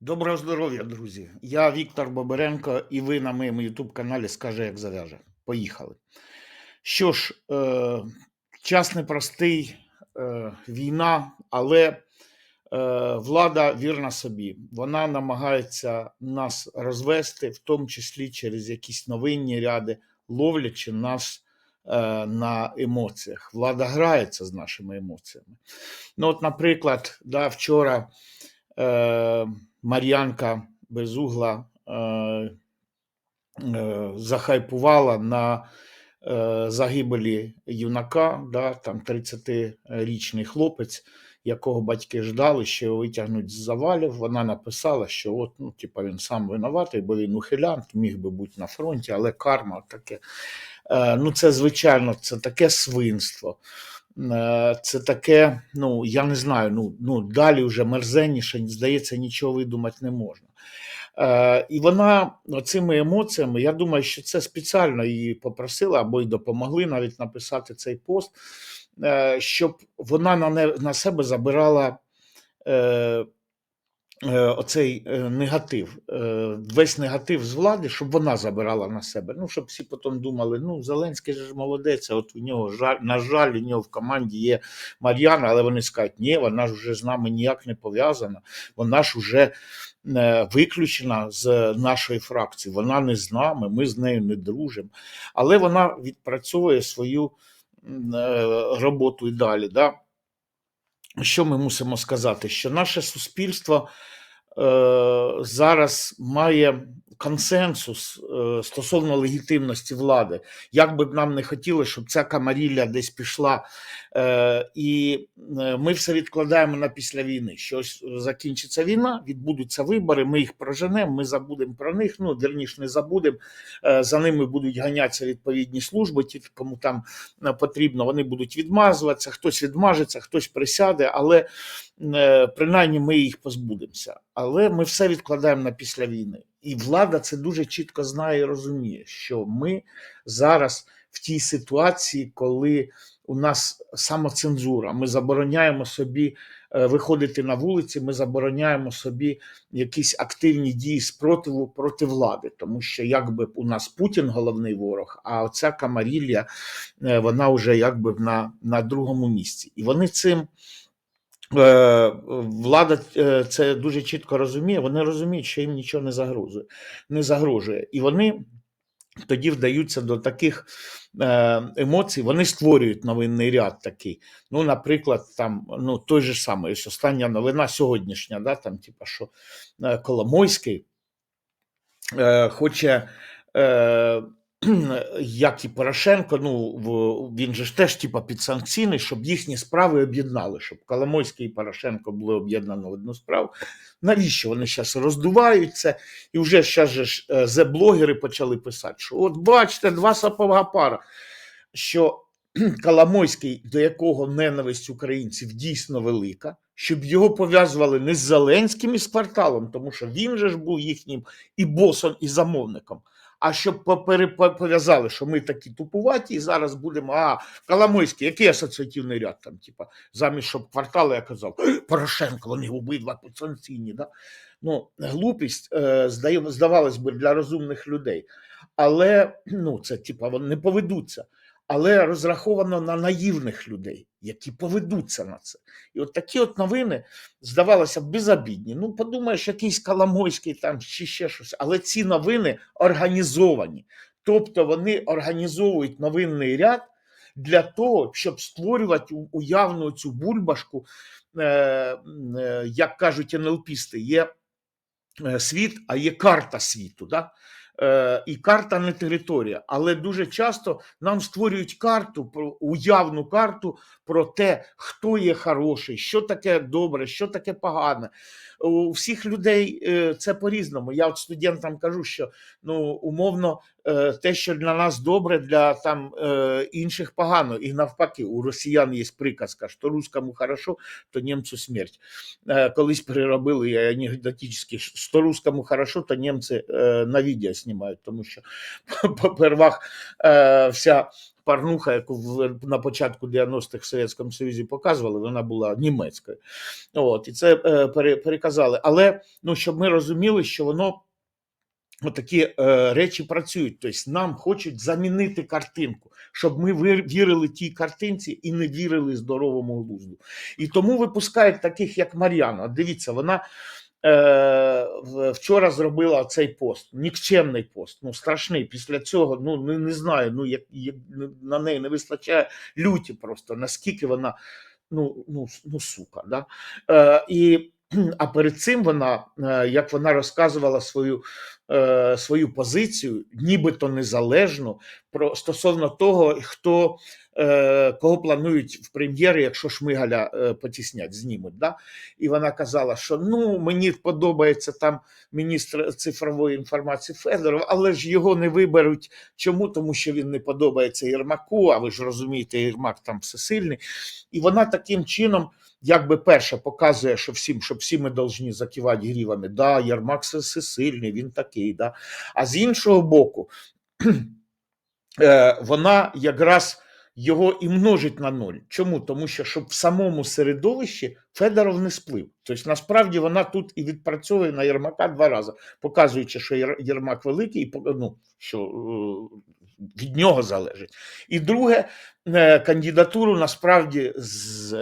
Доброго здоров'я, друзі! Я Віктор Боберенко, і ви на моєму youtube каналі Скаже, як зав'яже. Поїхали. Що ж, е, час непростий, е, війна, але е, влада вірна собі. Вона намагається нас розвести, в тому числі через якісь новинні ряди, ловлячи нас е, на емоціях. Влада грається з нашими емоціями. Ну, от, наприклад, да, вчора Мар'янка Безугла е, е, захайпувала на е, загибелі юнака, да, там 30-річний хлопець, якого батьки ждали, що його витягнуть з завалів. Вона написала, що от, ну, типа, він сам винуватий, бо він ухилянт, міг би бути на фронті, але карма таке. Е, ну, це звичайно, це таке свинство. Е, Це таке, ну я не знаю. Ну, ну далі вже мерзенніше, здається, нічого видумати не можна. Е, і вона цими емоціями, я думаю, що це спеціально її попросила або й допомогли навіть написати цей пост, е, щоб вона на, не, на себе забирала. Е, Оцей е, негатив, е, весь негатив з влади, щоб вона забирала на себе. Ну, щоб всі потім думали, ну, Зеленський ж молодець, от у нього жаль, на жаль, у нього в команді є Мар'яна, але вони скажуть, ні, вона ж вже з нами ніяк не пов'язана, вона ж вже е, виключена з нашої фракції, вона не з нами, ми з нею не дружимо. Але вона відпрацьовує свою е, роботу і далі. Да? Що ми мусимо сказати? Що наше суспільство е, зараз має консенсус е, стосовно легітимності влади. Як би б нам не хотілося, щоб ця камарілля десь пішла, е, і е, ми все відкладаємо на після війни. Що ось закінчиться війна, відбудуться вибори, ми їх проженемо, ми забудемо про них. Ну, вірніше, не забудемо. За ними будуть ганятися відповідні служби, ті, кому там потрібно, вони будуть відмазуватися, хтось відмажеться, хтось присяде, але принаймні ми їх позбудемося. Але ми все відкладаємо на після війни. І влада це дуже чітко знає і розуміє, що ми зараз в тій ситуації, коли у нас самоцензура, ми забороняємо собі е, виходити на вулиці, ми забороняємо собі якісь активні дії спротиву проти влади, тому що якби у нас Путін головний ворог, а оця камарілля е, вона вже якби на, на другому місці. І вони цим. Е, Влада е, це дуже чітко розуміє. Вони розуміють, що їм нічого не загрожує, не загрожує. І вони тоді вдаються до таких е, емоцій. Вони створюють новинний ряд такий. Ну, наприклад, там ну той же самий ось остання новина сьогоднішня, да, там, типа, що Коломойський хоче. Як і Порошенко, ну він же ж теж типа підсанкційний, щоб їхні справи об'єднали, щоб Коломойський і Порошенко були об'єднані в одну справу. Навіщо вони зараз роздуваються? І вже зараз ж е, зе-блогери почали писати, що от бачите, два сапога пара, що Коломойський, до якого ненависть українців дійсно велика, щоб його пов'язували не з Зеленським і з кварталом, тому що він же ж був їхнім і босом, і замовником. А щоб пов'язали, що ми такі тупуваті, і зараз будемо. А, Коломойський, який асоціативний ряд там, типа, замість щоб квартали, я казав, Порошенко, вони обидва підсанкційні. Да? Ну, глупість, е, здавалось би, для розумних людей. Але ну, це типа вони не поведуться. Але розраховано на наївних людей, які поведуться на це. І от такі от новини, здавалося безобідні. Ну, подумаєш, якийсь Коломойський там чи ще щось. Але ці новини організовані. Тобто вони організовують новинний ряд для того, щоб створювати уявну цю бульбашку, е, е, як кажуть НЛПісти, є е, світ, а є карта світу. Да? Е, і карта не територія, але дуже часто нам створюють карту, уявну карту про те, хто є хороший, що таке добре, що таке погане. У всіх людей е, це по-різному. Я от студентам кажу, що ну, умовно те, що для нас добре, для там е, інших погано. І навпаки, у росіян є приказка, що русскому хорошо, то німцю смерть. Е, колись переробили анекдотичні, що русскому хорошо, то німці е, на відео знімають, тому що попервах е, вся парнуха, яку на початку 90-х в Совєтському Союзі показували, вона була німецькою. От, і це е, переказали. Але ну, щоб ми розуміли, що воно такі е, речі працюють. Тобто нам хочуть замінити картинку, щоб ми вірили тій картинці і не вірили здоровому глузду. І тому випускають таких, як Мар'яна. Дивіться, вона. Е, вчора зробила цей пост, нікчемний пост, ну страшний. Після цього, ну не, не знаю, ну як, як на неї не вистачає люті просто, наскільки вона ну, ну, ну сука. Да? Е, і, а перед цим вона, е, як вона розказувала свою, е, свою позицію, нібито незалежну, про, стосовно того, хто, е, кого планують в прем'єри, якщо Шмигаля потіснять, знімуть. Да? І вона казала, що ну, мені подобається там міністр цифрової інформації Федоров, але ж його не виберуть. Чому? Тому що він не подобається Єрмаку, а ви ж розумієте, Єрмак там всесильний. І вона таким чином, якби перше, показує, що всім, що всі ми повинні закивати грівами. Да, Єрмак всесильний, він такий. Да. А з іншого боку, е, вона якраз його і множить на ноль. Чому? Тому що щоб в самому середовищі Федоров не сплив. Тобто, насправді вона тут і відпрацьовує на Єрмака два рази, показуючи, що Єр- Єрмак великий, і ну, що е, від нього залежить. І друге, е, кандидатуру насправді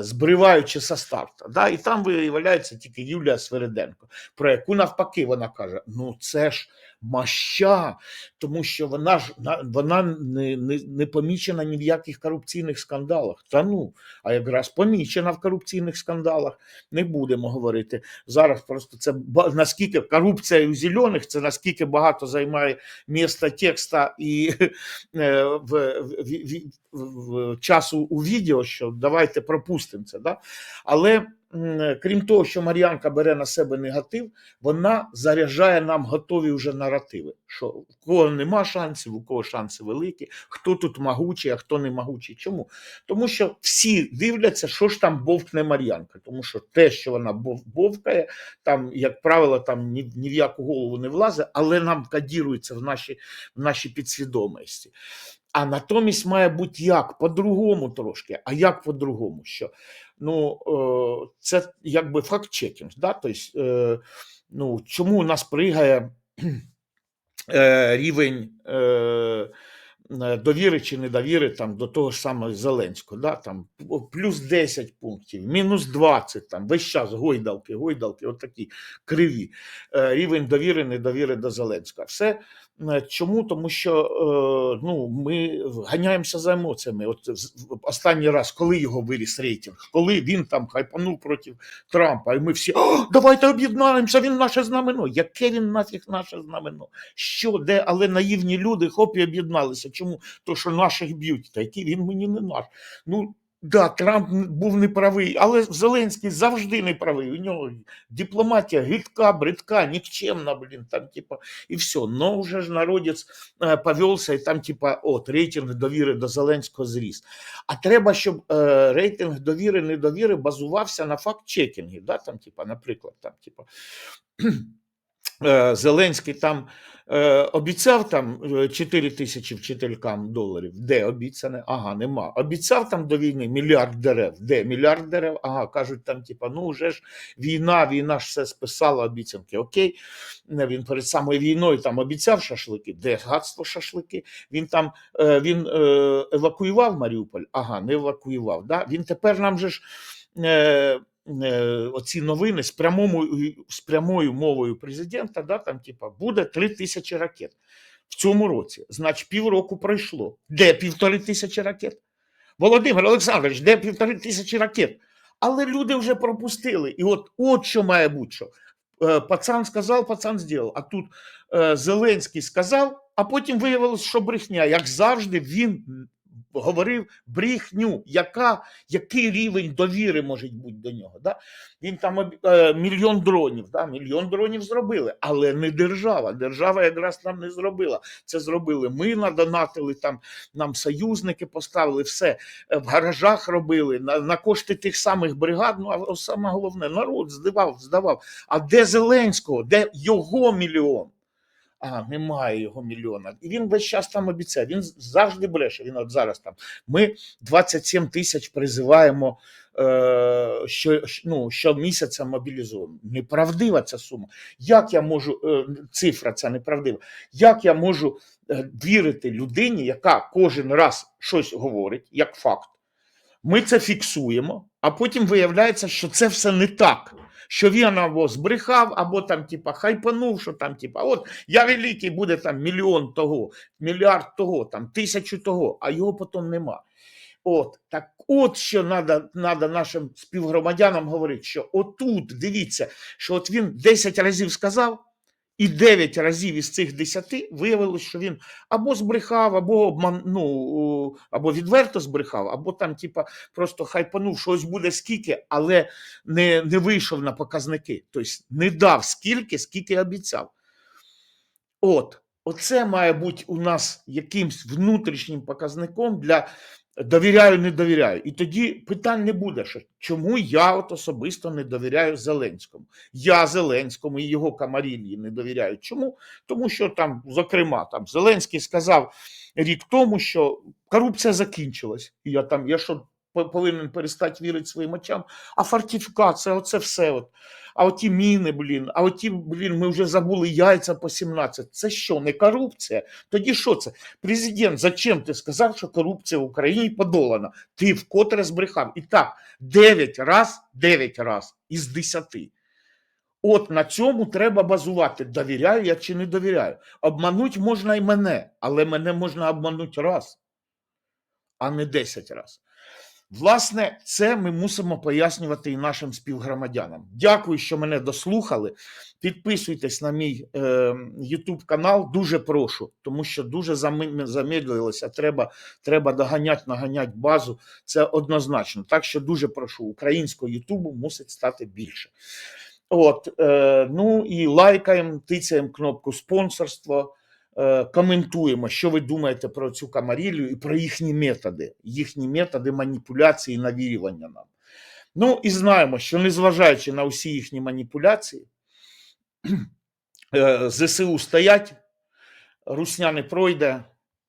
збриваючи со старта. Да? І там виявляється тільки Юлія Свериденко, про яку навпаки вона каже: ну це ж маща, тому що вона ж вона не, не, не помічена ні в яких корупційних скандалах. Та ну, а якраз помічена в корупційних скандалах. Не будемо говорити зараз. Просто це наскільки корупція у зелених, це наскільки багато займає міста текста і е, в, в, в, в, в часу у відео, що давайте пропустимо це. Да? Але крім того, що Мар'янка бере на себе негатив, вона заряджає нам готові вже наративи. Що у кого нема шансів, у кого шанси великі, хто тут могучий, а хто не могучий. Чому? Тому що всі дивляться, що ж там бовкне Мар'янка. Тому що те, що вона бовкає, там, як правило, там ні, ні в яку голову не влазить, але нам кодірується в нашій, в нашій підсвідомості. А натомість має бути як? По-другому трошки. А як по-другому? Що? Ну, е, це якби факт-чекінг. Да? Тобто, е, ну, чому у нас пригає е, рівень довіри чи недовіри там, до того ж самого Зеленського? Да? Там, плюс 10 пунктів, мінус 20, там, весь час гойдалки, гойдалки, от такі криві. Е, рівень довіри, недовіри до Зеленського. Все Е, Чому? Тому що е, ну, ми ганяємося за емоціями. От останній раз, коли його виріс рейтинг, коли він там хайпанув проти Трампа, і ми всі давайте об'єднаємося, він наше знамено. Яке він нафіг наше знамено? Що, де, але наївні люди хоп і об'єдналися. Чому? То, що наших б'ють, та який він мені не наш. Ну, Да, Трамп був неправий, але Зеленський завжди неправий. У нього дипломатія гидка, бридка, нікчемна, блін, там, типа, і все. Но вже ж народець е, повелся, і там, типа, от, рейтинг довіри до Зеленського зріс. А треба, щоб е, рейтинг довіри, недовіри базувався на факт-чекінгі. Да? Там, типа, наприклад, там, типа, е, Зеленський там обіцяв там е, 4 тисячі вчителькам доларів. Де обіцяне? Ага, нема. Обіцяв там до війни мільярд дерев. Де мільярд дерев? Ага, кажуть там, типа, ну вже ж війна, війна ж все списала обіцянки. Окей. Він перед самою війною там обіцяв шашлики. Де гадство шашлики? Він там е, він е, евакуював Маріуполь? Ага, не евакуював. Да? Він тепер нам же ж. Е, е, оці новини з прямому з прямою мовою президента, да, там, типа, буде три тисячі ракет в цьому році. Значить, півроку пройшло. Де півтори тисячі ракет? Володимир Олександрович, де півтори тисячі ракет? Але люди вже пропустили. І от, от що має бути. Що. Е, Пацан сказав, пацан зробив. А тут е, Зеленський сказав, а потім виявилось, що брехня. Як завжди, він говорив брехню, яка, який рівень довіри може бути до нього. Да? Він там е, мільйон дронів, да? мільйон дронів зробили, але не держава. Держава якраз нам не зробила. Це зробили ми, надонатили там, нам союзники поставили, все е, в гаражах робили на, на кошти тих самих бригад. Ну а саме головне, народ здавав, здавав. А де Зеленського? Де його мільйон? А, немає його мільйона. І він весь час там обіцяє. Він завжди бреше. Він от зараз там. Ми 27 тисяч призиваємо е, що, ну, щомісяця мобілізуємо. Неправдива ця сума. Як я можу, е, цифра ця неправдива, як я можу е, вірити людині, яка кожен раз щось говорить, як факт. Ми це фіксуємо, а потім виявляється, що це все не так. Що він або збрехав, або там, типа, хайпанув, що там, типа, от я великий, буде там мільйон того, мільярд того, там тисячу того, а його потім нема. От так, от що треба нашим співгромадянам говорити, що отут дивіться, що от він 10 разів сказав, і 9 разів із цих 10 виявилось, що він або збрехав, або обман, ну, або відверто збрехав, або там, типа, просто хайпанув, що ось буде скільки, але не, не вийшов на показники. Тобто не дав скільки, скільки обіцяв. От, оце має бути у нас якимсь внутрішнім показником для довіряю, не довіряю. І тоді питань не буде, що чому я от особисто не довіряю Зеленському. Я Зеленському і його камарілії не довіряю. Чому? Тому що там, зокрема, там Зеленський сказав рік тому, що корупція закінчилась. І я там, я що повинен перестати вірити своїм очам, а фортифікація, оце все. От. А оті міни, блін, а оті, блін, ми вже забули яйця по 17. Це що, не корупція? Тоді що це? Президент, зачем ти сказав, що корупція в Україні подолана? Ти вкотре збрехав. І так, 9 раз, 9 раз із 10. От на цьому треба базувати, довіряю я чи не довіряю. Обмануть можна і мене, але мене можна обманути раз, а не 10 разів. Власне, це ми мусимо пояснювати і нашим співгромадянам. Дякую, що мене дослухали. Підписуйтесь на мій е, YouTube канал, дуже прошу, тому що дуже замедлилося. Треба, треба доганяти, наганяти базу. Це однозначно. Так що дуже прошу, українського Ютубу мусить стати більше. От, е, ну і лайкаємо, тицяємо кнопку спонсорство, е, коментуємо, що ви думаєте про цю камарілію і про їхні методи, їхні методи маніпуляції і навірювання нам. Ну і знаємо, що незважаючи на усі їхні маніпуляції, е, ЗСУ стоять, русня не пройде,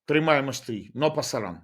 тримаємо стрій, но пасаран.